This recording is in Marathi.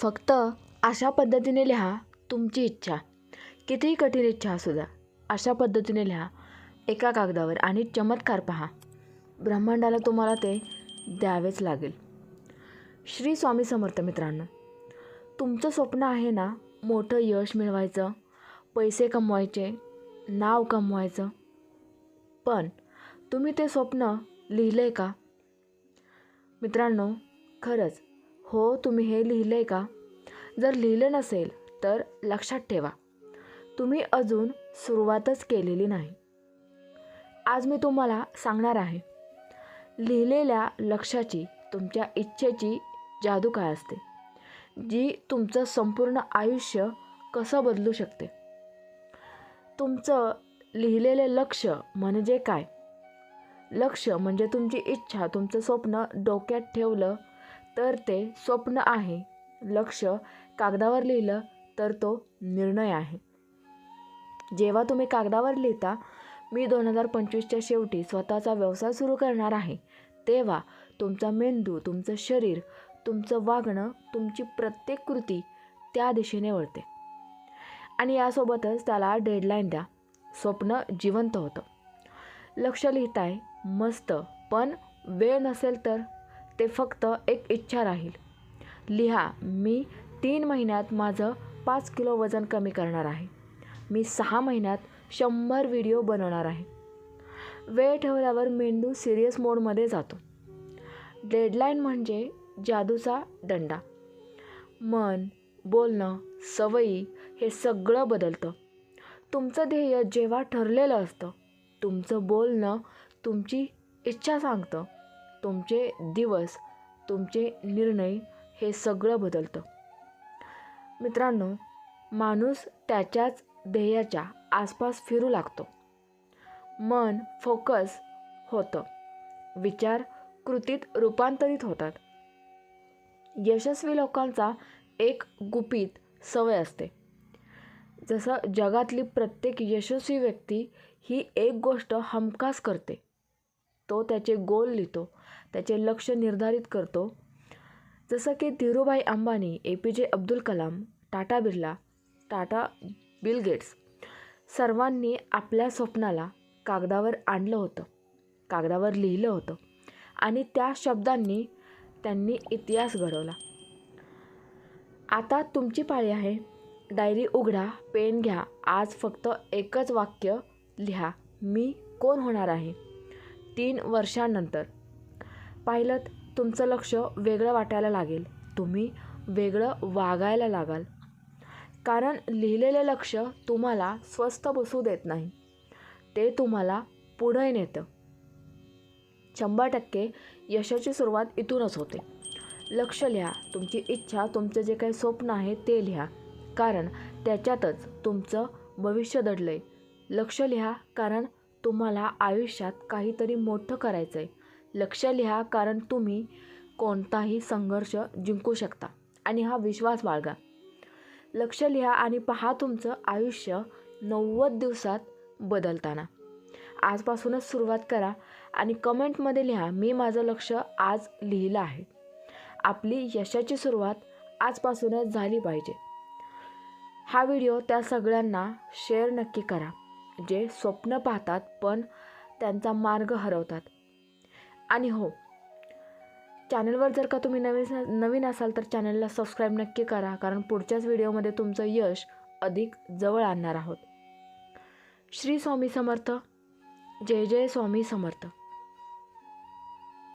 फक्त अशा पद्धतीने लिहा तुमची इच्छा. कितीही कठीण इच्छा असू द्या अशा पद्धतीने लिहा. एका कागदावर आणि चमत्कार पहा. ब्रह्मांडाला तुम्हाला ते द्यावेच लागेल. श्री स्वामी समर्थ मित्रांनो तुमचं स्वप्न आहे ना मोठं यश मिळवायचं पैसे कमवायचे नाव कमवायचं पण तुम्ही ते स्वप्न लिहिलं आहे का? मित्रांनो खरंच हो तुम्ही हे लिहिलं आहे का? जर लिहिलं नसेल तर लक्षात ठेवा. तुम्ही अजून सुरुवातच केलेली नाही. आज मी तुम्हाला सांगणार आहे. लिहिलेल्या लक्षाची तुमच्या इच्छेची जादू काय असते जी तुमचं संपूर्ण आयुष्य कसं बदलू शकते? तुमचं लिहिलेले लक्ष म्हणजे काय? लक्ष म्हणजे तुमची इच्छा तुमचं स्वप्न डोक्यात ठेवलं तर ते स्वप्न आहे. लक्ष कागदावर लिहिलं तर तो निर्णय आहे. जेव्हा तुम्ही कागदावर लिहिता मी दोन हजार पंचवीसच्या शेवटी स्वतःचा व्यवसाय सुरू करणार आहे. तेव्हा तुमचा मेंदू तुमचं शरीर तुमचं वागणं तुमची प्रत्येक कृती त्या दिशेने वळते. आणि यासोबतच त्याला डेडलाईन द्या. स्वप्न जिवंत होतं. लक्ष लिहिताय मस्त. पण वेळ नसेल तर ते फक्त एक इच्छा राहील. लिहा मी तीन महिन्यात माझं पाच किलो वजन कमी करणार आहे. मी सहा महिन्यात शंभर व्हिडिओ बनवणार आहे. वेळ ठेवल्यावर मेंदू सिरियस मोडमध्ये जातो. डेडलाईन म्हणजे जादूचा दंडा. मन बोलणं सवयी हे सगळं बदलतं. तुमचं ध्येय जेव्हा ठरलेलं असतं तुमचं बोलणं तुमची इच्छा सांगतं. तुमचे दिवस तुमचे निर्णय हे सगळं बदलतं. मित्रांनो माणूस त्याच्याच ध्येयाच्या आसपास फिरू लागतो. मन फोकस होतं. विचार कृतीत रूपांतरित होतात. यशस्वी लोकांचा एक गुपित सवय असते. जसं जगातली प्रत्येक यशस्वी व्यक्ती ही एक गोष्ट हमखास करते. तो त्याचे गोल लिहितो. त्याचे लक्ष निर्धारित करतो. जसं की Dhirubhai Ambani A P J Abdul Kalam Tata Birla Tata Bill Gates सर्वांनी आपल्या स्वप्नाला कागदावर आणलं होतं. कागदावर लिहिलं होतं. आणि त्या शब्दांनी त्यांनी इतिहास घडवला. आता तुमची पाळी आहे. डायरी उघडा पेन घ्या. आज फक्त एकच वाक्य लिहा. मी कोण होणार आहे? तीन वर्षांनंतर. पाहिलं तुमचं लक्ष वेगळं वाटायला लागेल. तुम्ही वेगळं वागायला लागाल. कारण लिहिलेलं लक्ष तुम्हाला स्वस्थ बसू देत नाही. ते तुम्हाला पुढे नेतं. शंभर टक्के यशाची सुरुवात इथूनच होते. लक्ष लिहा. तुमची इच्छा तुमचं जे काही स्वप्न आहे ते लिहा. कारण त्याच्यातच तुमचं भविष्य दडलं आहे लक्ष लिहा कारण तुम्हाला आयुष्यात काहीतरी मोठं करायचं आहे लक्ष लिहा कारण तुम्ही कोणताही संघर्ष जिंकू शकता. आणि हा विश्वास बाळगा. लक्ष लिहा आणि पहा तुमचं आयुष्य नव्वद दिवसात बदलताना. आजपासूनच सुरुवात करा आणि कमेंटमध्ये लिहा मी माझं लक्ष आज लिहिलं आहे. आपली यशाची सुरुवात आजपासूनच झाली पाहिजे. हा व्हिडिओ त्या सगळ्यांना शेअर नक्की करा जे स्वप्न पाहतात पण त्यांचा मार्ग हरवतात. आणि हो चॅनलवर जर का तुम्ही नवीन नवीन असाल तर चॅनलला सबस्क्राईब नक्की करा कारण पुढच्याच व्हिडिओमध्ये तुमचं यश अधिक जवळ आणणार आहोत. श्री स्वामी समर्थ. जय जय स्वामी समर्थ.